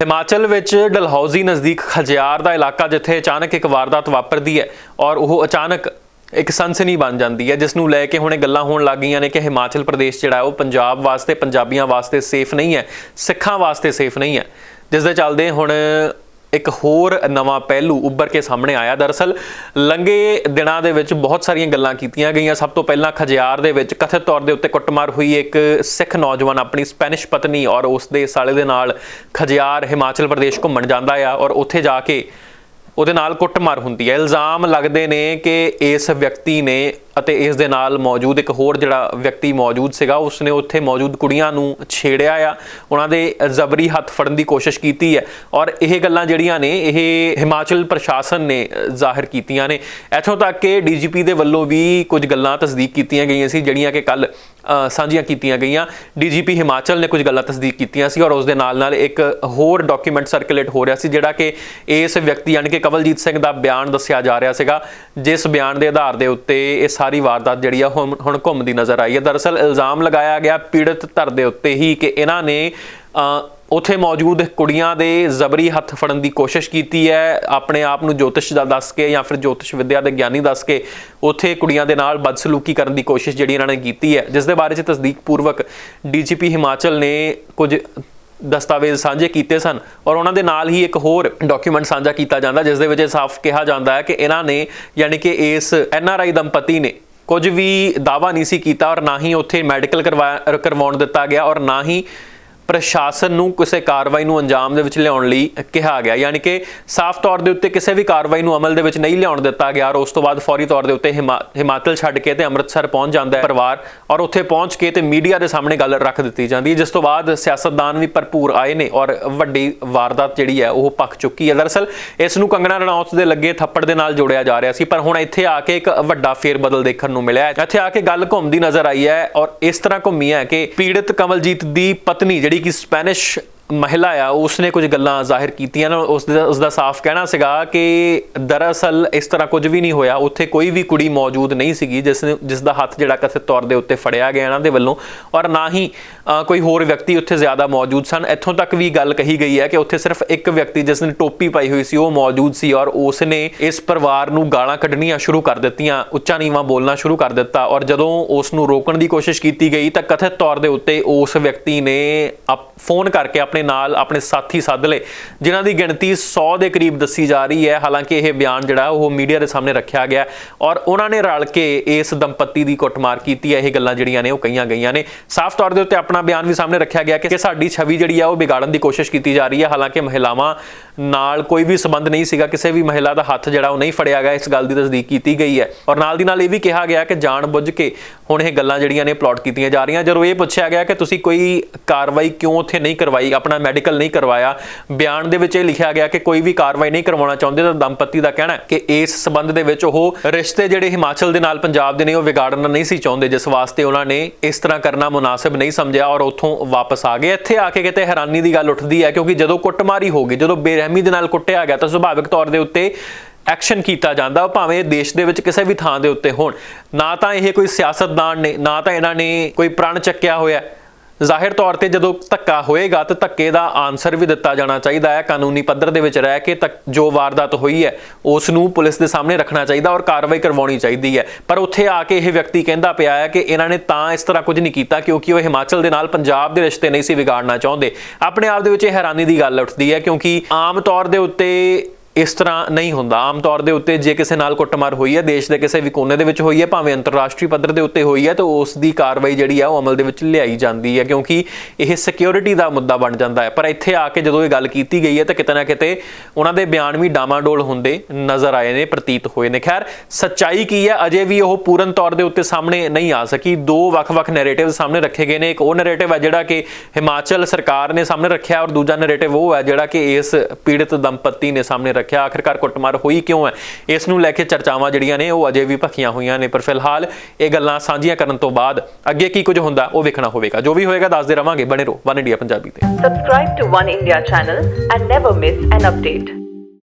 ਹਿਮਾਚਲ ਵਿੱਚ ਡਲਹੌਜ਼ੀ ਨਜ਼ਦੀਕ ਖਜਿਆਰ ਦਾ ਇਲਾਕਾ ਜਿੱਥੇ ਅਚਾਨਕ ਇੱਕ ਵਾਰਦਾਤ ਵਾਪਰਦੀ ਹੈ ਔਰ ਉਹ ਅਚਾਨਕ ਇੱਕ ਸਨਸਨੀ ਬਣ ਜਾਂਦੀ ਹੈ, ਜਿਸ ਨੂੰ ਲੈ ਕੇ ਹੁਣੇ ਗੱਲਾਂ ਹੋਣ ਲੱਗ ਗਈਆਂ ਨੇ ਕਿ ਹਿਮਾਚਲ ਪ੍ਰਦੇਸ਼ ਜਿਹੜਾ ਉਹ ਪੰਜਾਬ ਵਾਸਤੇ, ਪੰਜਾਬੀਆਂ ਵਾਸਤੇ ਸੇਫ ਨਹੀਂ ਹੈ, ਸਿੱਖਾਂ ਵਾਸਤੇ ਸੇਫ ਨਹੀਂ ਹੈ। ਜਿਸ ਦੇ ਚੱਲਦੇ ਹੁਣ ਇੱਕ ਹੋਰ ਨਵਾਂ ਪਹਿਲੂ ਉੱਭਰ ਕੇ ਸਾਹਮਣੇ ਆਇਆ। ਦਰਅਸਲ ਲੰਗੇ ਦਿਨਾਂ ਦੇ ਵਿੱਚ ਬਹੁਤ ਸਾਰੀਆਂ ਗੱਲਾਂ ਕੀਤੀਆਂ ਗਈਆਂ। ਸਭ ਤੋਂ ਪਹਿਲਾਂ ਖਜਿਆਰ ਦੇ ਵਿੱਚ ਕਥਿਤ ਤੌਰ ਦੇ ਉੱਤੇ ਕੁੱਟਮਾਰ ਹੋਈ ਇੱਕ ਸਿੱਖ ਨੌਜਵਾਨ, ਆਪਣੀ ਸਪੈਨਿਸ਼ ਪਤਨੀ ਔਰ ਉਸ ਦੇ ਸਾਲੇ ਦੇ ਨਾਲ ਖਜਿਆਰ ਹਿਮਾਚਲ ਪ੍ਰਦੇਸ਼ ਘੁੰਮਣ ਜਾਂਦਾ ਆ ਔਰ ਉੱਥੇ ਜਾ ਕੇ ਉਹਦੇ ਨਾਲ ਕੁੱਟਮਾਰ ਹੁੰਦੀ ਹੈ। ਇਲਜ਼ਾਮ ਲੱਗਦੇ ਨੇ ਕਿ ਇਸ ਵਿਅਕਤੀ ਨੇ ਅਤੇ ਇਸ ਦੇ ਨਾਲ ਮੌਜੂਦ ਇੱਕ ਹੋਰ ਜਿਹੜਾ ਵਿਅਕਤੀ ਮੌਜੂਦ ਸੀਗਾ, ਉਸਨੇ ਉੱਥੇ ਮੌਜੂਦ ਕੁੜੀਆਂ ਨੂੰ ਛੇੜਿਆ ਆ। ਉਹਨਾਂ ਦੇ ਜ਼ਬਰੀ ਹੱਥ ਫੜਨ ਦੀ ਕੋਸ਼ਿਸ਼ ਕੀਤੀ ਹੈ ਔਰ ਇਹ ਗੱਲਾਂ ਜਿਹੜੀਆਂ ਨੇ, ਇਹ ਹਿਮਾਚਲ ਪ੍ਰਸ਼ਾਸਨ ਨੇ ਜ਼ਾਹਿਰ ਕੀਤੀਆਂ ਨੇ। ਇੱਥੋਂ ਤੱਕ ਕਿ ਡੀਜੀਪੀ ਦੇ ਵੱਲੋਂ ਵੀ ਕੁਝ ਗੱਲਾਂ ਤਸਦੀਕ ਕੀਤੀਆਂ ਗਈਆਂ ਸੀ, ਜਿਹੜੀਆਂ ਕਿ ਕੱਲ ਸਾਂਝੀਆਂ ਕੀਤੀਆਂ ਗਈਆਂ। ਡੀਜੀਪੀ ਹਿਮਾਚਲ ਨੇ ਕੁਝ ਗੱਲਾਂ ਤਸਦੀਕ ਕੀਤੀਆਂ ਸੀ ਔਰ ਉਸ ਦੇ ਨਾਲ ਨਾਲ ਇੱਕ ਹੋਰ ਡਾਕੂਮੈਂਟ ਸਰਕੂਲੇਟ ਹੋ ਰਿਹਾ ਸੀ, ਜਿਹੜਾ ਕਿ ਇਸ ਵਿਅਕਤੀ, ਯਾਨੀ ਕਿ ਕਵਲਜੀਤ ਸਿੰਘ ਦਾ ਬਿਆਨ ਦੱਸਿਆ ਜਾ ਰਿਹਾ ਸੀਗਾ, ਜਿਸ ਬਿਆਨ ਦੇ ਆਧਾਰ ਦੇ ਉੱਤੇ ਇਹ ਸਾਰੀ ਵਾਰਦਾਤ ਜਿਹੜੀ ਆ ਹੁਣ ਘੁੰਮਦੀ ਨਜ਼ਰ ਆਈ ਹੈ। ਦਰਅਸਲ ਇਲਜ਼ਾਮ ਲਗਾਇਆ ਗਿਆ ਪੀੜਤ ਧਰ ਦੇ ਉੱਤੇ ਹੀ ਕਿ ਇਹਨਾਂ ਨੇ ਅ, ਮੌਜੂਦ ਕੁੜੀਆਂ ਦੇ ਜ਼ਬਰੀ ਹੱਥ ਫੜਨ ਦੀ ਕੋਸ਼ਿਸ਼ ਕੀਤੀ ਹੈ। ਆਪਣੇ ਆਪ ਨੂੰ ਜੋਤਿਸ਼ ਦਾ ਦੱਸ ਕੇ ਜਾਂ ਫਿਰ ਜੋਤਿਸ਼ ਵਿਦਿਆ ਦੇ ਗਿਆਨੀ ਦੱਸ ਕੇ ਉੱਥੇ ਕੁੜੀਆਂ ਦੇ ਨਾਲ ਬਦਸਲੂਕੀ ਕਰਨ ਦੀ ਕੋਸ਼ਿਸ਼ ਜਿਹੜੀ ਇਹਨਾਂ ਨੇ ਕੀਤੀ ਹੈ। ਜਿਸ ਦੇ ਬਾਰੇ ਚ ਤਸਦੀਕ ਪੂਰਵਕ ਡੀਜੀਪੀ ਹਿਮਾਚਲ ਨੇ ਕੁਝ ਦਸਤਾਵੇਜ਼ ਸਾਂਝੇ ਕੀਤੇ ਸਨ ਔਰ ਉਹਨਾਂ ਦੇ ਨਾਲ ਹੀ ਇੱਕ ਹੋਰ ਡਾਕੂਮੈਂਟ ਸਾਂਝਾ ਕੀਤਾ ਜਾਂਦਾ ਜਿਸ ਦੇ ਵਿੱਚ ਇਹ ਸਾਫ਼ ਕਿਹਾ ਜਾਂਦਾ ਹੈ ਕਿ ਇਹਨਾਂ ਨੇ ਯਾਨੀ ਕਿ ਇਸ ਐਨਆਰਆਈ ਦੰਪਤੀ ਨੇ ਕੁਝ ਵੀ ਦਾਵਾ ਨਹੀਂ ਸੀ ਕੀਤਾ ਔਰ ਨਾ ਹੀ ਉੱਥੇ ਮੈਡੀਕਲ ਕਰਵਾਉਣ ਦਿੱਤਾ ਗਿਆ ਔਰ ਨਾ ਹੀ ਪ੍ਰਸ਼ਾਸਨ ਨੂੰ ਕਿਸੇ ਕਾਰਵਾਈ ਨੂੰ ਅੰਜਾਮ ਦੇ ਵਿੱਚ ਲਿਆਉਣ ਲਈ ਕਿਹਾ ਗਿਆ। ਯਾਨੀ ਕਿ ਸਾਫ਼ ਤੌਰ ਦੇ ਉੱਤੇ ਕਿਸੇ ਵੀ ਕਾਰਵਾਈ ਨੂੰ ਅਮਲ ਦੇ ਵਿੱਚ ਨਹੀਂ ਲਿਆਉਣ ਦਿੱਤਾ ਗਿਆ ਔਰ ਉਸ ਤੋਂ ਬਾਅਦ ਫੌਰੀ ਤੌਰ ਦੇ ਉੱਤੇ ਹਿਮਾ- ਹਿਮਾਚਲ ਛੱਡ ਕੇ ਤੇ ਅੰਮ੍ਰਿਤਸਰ ਪਹੁੰਚ ਜਾਂਦਾ ਹੈ ਪਰਿਵਾਰ ਔਰ ਉੱਥੇ ਪਹੁੰਚ ਕੇ ਤੇ ਮੀਡੀਆ ਦੇ ਸਾਹਮਣੇ ਗੱਲ ਰੱਖ ਦਿੱਤੀ ਜਾਂਦੀ ਹੈ, ਜਿਸ ਤੋਂ ਬਾਅਦ ਸਿਆਸਤਦਾਨ ਵੀ ਭਰਪੂਰ ਆਏ ਨੇ ਔਰ ਵੱਡੀ ਵਾਰਦਾਤ ਜਿਹੜੀ ਹੈ ਉਹ ਪੱਕ ਚੁੱਕੀ ਹੈ। ਦਰਅਸਲ ਇਸ ਨੂੰ ਕੰਗਣਾ ਰਣੌਤ ਦੇ ਲੱਗੇ ਥੱਪੜ ਦੇ ਨਾਲ ਜੋੜਿਆ ਜਾ ਰਿਹਾ ਸੀ, ਪਰ ਹੁਣ ਇੱਥੇ ਆ ਕੇ ਇੱਕ ਵੱਡਾ ਫੇਰ ਬਦਲ ਦੇਖਣ ਨੂੰ ਮਿਲਿਆ ਇੱਥੇ ਆ ਕੇ ਗੱਲ ਘੁੰਮਦੀ ਨਜ਼ਰ ਆਈ ਹੈ ਔਰ ਇਸ ਤਰ੍ਹਾਂ ਘੁੰਮੀ ਹੈ ਕਿ ਪੀੜਤ ਕਮਲਜੀਤ ਦੀ ਪਤਨੀ ਜਿਹੜੀ ਕਿ ਸਪੈਨਿਸ਼ ਮਹਿਲਾ ਆ, ਉਸਨੇ ਕੁਝ ਗੱਲਾਂ ਜ਼ਾਹਿਰ ਕੀਤੀਆਂ ਨਾ, ਉਸ ਦਾ ਉਸ ਦਾ ਸਾਫ਼ ਕਹਿਣਾ ਸੀਗਾ ਕਿ ਦਰਅਸਲ ਇਸ ਤਰ੍ਹਾਂ ਕੁਝ ਵੀ ਨਹੀਂ ਹੋਇਆ। ਉੱਥੇ ਕੋਈ ਵੀ ਕੁੜੀ ਮੌਜੂਦ ਨਹੀਂ ਸੀਗੀ, ਜਿਸ ਨੇ ਜਿਸ ਦਾ ਹੱਥ ਜਿਹੜਾ ਕਥਿਤ ਤੌਰ ਦੇ ਉੱਤੇ ਫੜਿਆ ਗਿਆ ਇਹਨਾਂ ਦੇ ਵੱਲੋਂ। ਔਰ ਨਾ ਹੀ ਕੋਈ ਹੋਰ ਵਿਅਕਤੀ ਉੱਥੇ ਜ਼ਿਆਦਾ ਮੌਜੂਦ ਸਨ। ਇੱਥੋਂ ਤੱਕ ਵੀ ਗੱਲ ਕਹੀ ਗਈ ਹੈ ਕਿ ਉੱਥੇ ਸਿਰਫ ਇੱਕ ਵਿਅਕਤੀ ਜਿਸ ਨੇ ਟੋਪੀ ਪਾਈ ਹੋਈ ਸੀ, ਉਹ ਮੌਜੂਦ ਸੀ ਔਰ ਉਸ ਨੇ ਇਸ ਪਰਿਵਾਰ ਨੂੰ ਗਾਲਾਂ ਕੱਢਣੀਆਂ ਸ਼ੁਰੂ ਕਰ ਦਿੱਤੀਆਂ, ਉੱਚਾ ਨੀਵਾਂ ਬੋਲਣਾ ਸ਼ੁਰੂ ਕਰ ਦਿੱਤਾ। ਔਰ ਜਦੋਂ ਉਸ ਨੂੰ ਰੋਕਣ ਦੀ ਕੋਸ਼ਿਸ਼ ਕੀਤੀ ਗਈ ਤਾਂ ਕਥਿਤ ਤੌਰ ਦੇ ਉੱਤੇ ਉਸ ਵਿਅਕਤੀ ਨੇ ਅਪ- ਫੋਨ ਕਰਕੇ ਆਪਣੇ ਨਾਲ ਆਪਣੇ ਸਾਥੀ ਸੱਦ ਲਏ, ਜਿਨ੍ਹਾਂ ਦੀ ਗਿਣਤੀ 100 ਦੇ ਕਰੀਬ ਦੱਸੀ ਜਾ ਰਹੀ ਹੈ। ਹਾਲਾਂਕਿ ਇਹ ਬਿਆਨ ਜਿਹੜਾ, ਉਹ ਮੀਡੀਆ ਦੇ ਸਾਹਮਣੇ ਰੱਖਿਆ ਗਿਆ ਔਰ ਉਹਨਾਂ ਨੇ ਰਲ ਕੇ ਇਸ ਦੰਪਤੀ ਦੀ ਕੁੱਟਮਾਰ ਕੀਤੀ ਹੈ। ਇਹ ਗੱਲਾਂ ਜਿਹੜੀਆਂ ਨੇ, ਉਹ ਕਹੀਆਂ ਗਈਆਂ ਨੇ। ਸਾਫ਼ ਤੌਰ ਦੇ ਉੱਤੇ ਆਪਣਾ ਬਿਆਨ ਵੀ ਸਾਹਮਣੇ ਰੱਖਿਆ ਗਿਆ ਕਿ ਸਾਡੀ ਛਵੀ ਜਿਹੜੀ ਆ, ਉਹ ਵਿਗਾੜਨ ਦੀ ਕੋਸ਼ਿਸ਼ ਕੀਤੀ ਜਾ ਰਹੀ ਹੈ। ਹਾਲਾਂਕਿ ਮਹਿਲਾਵਾਂ ਨਾਲ ਕੋਈ ਵੀ ਸਬੰਧ ਨਹੀਂ ਸੀਗਾ, ਕਿਸੇ ਵੀ ਮਹਿਲਾ ਦਾ ਹੱਥ ਜਿਹੜਾ, ਉਹ ਨਹੀਂ ਫੜਿਆ ਗਿਆ। ਇਸ ਗੱਲ ਦੀ ਤਸਦੀਕ ਕੀਤੀ ਗਈ ਹੈ ਔਰ ਨਾਲ ਦੀ ਨਾਲ ਇਹ ਵੀ ਕਿਹਾ ਗਿਆ ਕਿ ਜਾਣ ਬੁੱਝ ਕੇ ਹੁਣ ਇਹ ਗੱਲਾਂ ਜਿਹੜੀਆਂ ਨੇ, ਪਲਾਟ ਕੀਤੀਆਂ ਜਾ ਰਹੀਆਂ। ਜਦੋਂ ਇਹ ਪੁੱਛਿਆ ਗਿਆ ਕਿ ਤੁਸੀਂ ਕੋਈ ਕਾਰਵਾਈ ਕਿਉਂ ਉੱਥੇ ਨਹੀਂ ਕਰਵਾਈ ਆਪਣਾ ਮੈਡੀਕਲ ਨਹੀਂ ਕਰਵਾਇਆ। ਬਿਆਨ ਦੇ ਵਿੱਚ ਇਹ ਲਿਖਿਆ ਗਿਆ ਕਿ ਕੋਈ ਵੀ ਕਾਰਵਾਈ ਨਹੀਂ ਕਰਵਾਉਣਾ ਚਾਹੁੰਦੇ, ਤਾਂ ਦੰਪਤੀ ਦਾ ਕਹਿਣਾ ਹੈ ਕਿ ਇਸ ਸਬੰਧ ਦੇ ਵਿੱਚ ਉਹ ਰਿਸ਼ਤੇ ਜਿਹੜੇ ਹਿਮਾਚਲ ਦੇ ਨਾਲ ਪੰਜਾਬ ਦੇ ਨੇ, ਉਹ ਵਿਗਾੜਨਾ ਨਹੀਂ ਸੀ ਚਾਹੁੰਦੇ। ਜਿਸ ਵਾਸਤੇ ਉਹਨਾਂ ਨੇ ਇਸ ਤਰ੍ਹਾਂ ਕਰਨਾ ਮੁਨਾਸਿਬ ਨਹੀਂ ਸਮਝਿਆ ਔਰ ਉੱਥੋਂ ਵਾਪਸ ਆ ਗਏ। ਇੱਥੇ ਆ ਕੇ ਕਿਤੇ ਹੈਰਾਨੀ ਦੀ ਗੱਲ ਉੱਠਦੀ ਹੈ, ਕਿਉਂਕਿ ਜਦੋਂ ਕੁੱਟਮਾਰੀ ਹੋ ਗਈ, ਜਦੋਂ ਬੇਰਹਿਮੀ ਦੇ ਨਾਲ ਕੁੱਟਿਆ ਗਿਆ, ਤਾਂ ਸੁਭਾਵਿਕ ਤੌਰ ਦੇ ਉੱਤੇ ਐਕਸ਼ਨ ਕੀਤਾ ਜਾਂਦਾ, ਉਹ ਭਾਵੇਂ ਦੇਸ਼ ਦੇ ਵਿੱਚ ਕਿਸੇ ਵੀ ਥਾਂ ਦੇ ਉੱਤੇ ਹੋਣ। ਨਾ ਤਾਂ ਇਹ ਕੋਈ ਸਿਆਸਤਦਾਨ ਨੇ, ਨਾ ਤਾਂ ਇਹਨਾਂ ਨੇ ਕੋਈ ਪ੍ਰਣ ਚੱਕਿਆ ਹੋਇਆ। ਜ਼ਾਹਿਰ ਤੌਰ ਤੇ ਜਦੋਂ ਧੱਕਾ ਹੋਏਗਾ ਤਾਂ ਧੱਕੇ ਦਾ ਆਨਸਰ ਵੀ ਦਿੱਤਾ ਜਾਣਾ ਚਾਹੀਦਾ ਹੈ। ਕਾਨੂੰਨੀ ਪੱਧਰ ਦੇ ਵਿੱਚ ਰਹਿ ਕੇ ਤੱਕ ਜੋ ਵਾਰਦਾਤ ਹੋਈ ਹੈ ਉਸ ਨੂੰ ਪੁਲਿਸ ਦੇ ਸਾਹਮਣੇ ਰੱਖਣਾ ਚਾਹੀਦਾ ਔਰ ਕਾਰਵਾਈ ਕਰਵਾਉਣੀ ਚਾਹੀਦੀ ਹੈ। ਪਰ ਉੱਥੇ ਆ ਕੇ ਇਹ ਵਿਅਕਤੀ ਕਹਿੰਦਾ ਪਿਆ ਹੈ ਕਿ ਇਹਨਾਂ ਨੇ ਤਾਂ ਇਸ ਤਰ੍ਹਾਂ ਕੁਝ ਨਹੀਂ ਕੀਤਾ ਕਿਉਂਕਿ ਉਹ ਹਿਮਾਚਲ ਦੇ ਨਾਲ ਪੰਜਾਬ ਦੇ ਰਿਸ਼ਤੇ ਨਹੀਂ ਸੀ ਵਿਗਾੜਨਾ ਚਾਹੁੰਦੇ। ਆਪਣੇ ਆਪ ਦੇ ਵਿੱਚ ਇਹ ਹੈਰਾਨੀ ਦੀ ਗੱਲ ਉੱਠਦੀ ਹੈ ਕਿਉਂਕਿ ਆਮ ਤੌਰ ਦੇ ਉੱਤੇ ਇਸ ਤਰ੍ਹਾਂ ਨਹੀਂ ਹੁੰਦਾ। ਆਮ ਤੌਰ ਦੇ ਉੱਤੇ ਜੇ ਕਿਸੇ ਨਾਲ ਕੁੱਟਮਾਰ ਹੋਈ ਹੈ, ਦੇਸ਼ ਦੇ ਕਿਸੇ ਵੀ ਕੋਨੇ ਦੇ ਵਿੱਚ ਹੋਈ ਹੈ, ਭਾਵੇਂ ਅੰਤਰਰਾਸ਼ਟਰੀ ਪੱਧਰ ਦੇ ਉੱਤੇ ਹੋਈ ਹੈ, ਤਾਂ ਉਸ ਦੀ ਕਾਰਵਾਈ ਜਿਹੜੀ ਆ, ਉਹ ਅਮਲ ਦੇ ਵਿੱਚ ਲਿਆਈ ਜਾਂਦੀ ਹੈ, ਕਿਉਂਕਿ ਇਹ ਸਿਕਿਉਰਿਟੀ ਦਾ ਮੁੱਦਾ ਬਣ ਜਾਂਦਾ ਹੈ। ਪਰ ਇੱਥੇ ਆ ਕੇ ਜਦੋਂ ਇਹ ਗੱਲ ਕੀਤੀ ਗਈ ਹੈ, ਤਾਂ ਕਿਤੇ ਨਾ ਕਿਤੇ ਉਹਨਾਂ ਦੇ ਬਿਆਨ ਵੀ ਡਾਮਾਡੋਲ ਹੁੰਦੇ ਨਜ਼ਰ ਆਏ ਨੇ, ਪ੍ਰਤੀਤ ਹੋਏ ਨੇ। ਖੈਰ, ਸੱਚਾਈ ਕੀ ਹੈ? ਅਜੇ ਵੀ ਉਹ ਪੂਰਨ ਤੌਰ ਦੇ ਉੱਤੇ ਸਾਹਮਣੇ ਨਹੀਂ ਆ ਸਕੀ। ਦੋ ਵੱਖ-ਵੱਖ ਨੈਰੇਟਿਵ ਸਾਹਮਣੇ ਰੱਖੇ ਗਏ ਨੇ। ਇੱਕ ਉਹ ਨੈਰੇਟਿਵ ਹੈ ਜਿਹੜਾ ਕਿ ਹਿਮਾਚਲ ਸਰਕਾਰ ਨੇ ਸਾਹਮਣੇ ਰੱਖਿਆ, ਔਰ ਦੂਜਾ ਨੈਰੇਟਿਵ ਉਹ ਹੈ ਜਿਹੜਾ ਕਿ ਇਸ ਪੀੜਤ ਦੰਪਤੀ ਨੇ ਸਾਹਮਣੇ ਰੱਖਿਆ। ਆਖਿਰਕਾਰ ਕੁੱਟਮਾਰ ਹੋਈ ਕਿਉਂ ਹੈ? ਇਸ ਨੂੰ ਲੈ ਕੇ ਚਰਚਾਵਾਂ ਜਿਹੜੀਆਂ ਨੇ, ਉਹ ਅਜੇ ਵੀ ਭਖੀਆਂ ਹੋਈਆਂ ਨੇ, ਪਰ ਫਿਲਹਾਲ ਇਹ ਗੱਲਾਂ ਸਾਂਝੀਆਂ ਕਰਨ ਤੋਂ ਬਾਅਦ ਅੱਗੇ ਕੀ ਕੁਝ ਹੁੰਦਾ, ਉਹ ਵੇਖਣਾ ਹੋਵੇਗਾ। ਜੋ ਵੀ ਹੋਏਗਾ, ਦੱਸਦੇ ਰਵਾਂਗੇ। ਬਣੇ ਰਹੋ, ਵਨ ਇੰਡੀਆ ਪੰਜਾਬੀ ਤੇ। Subscribe to One India channel and never miss an update.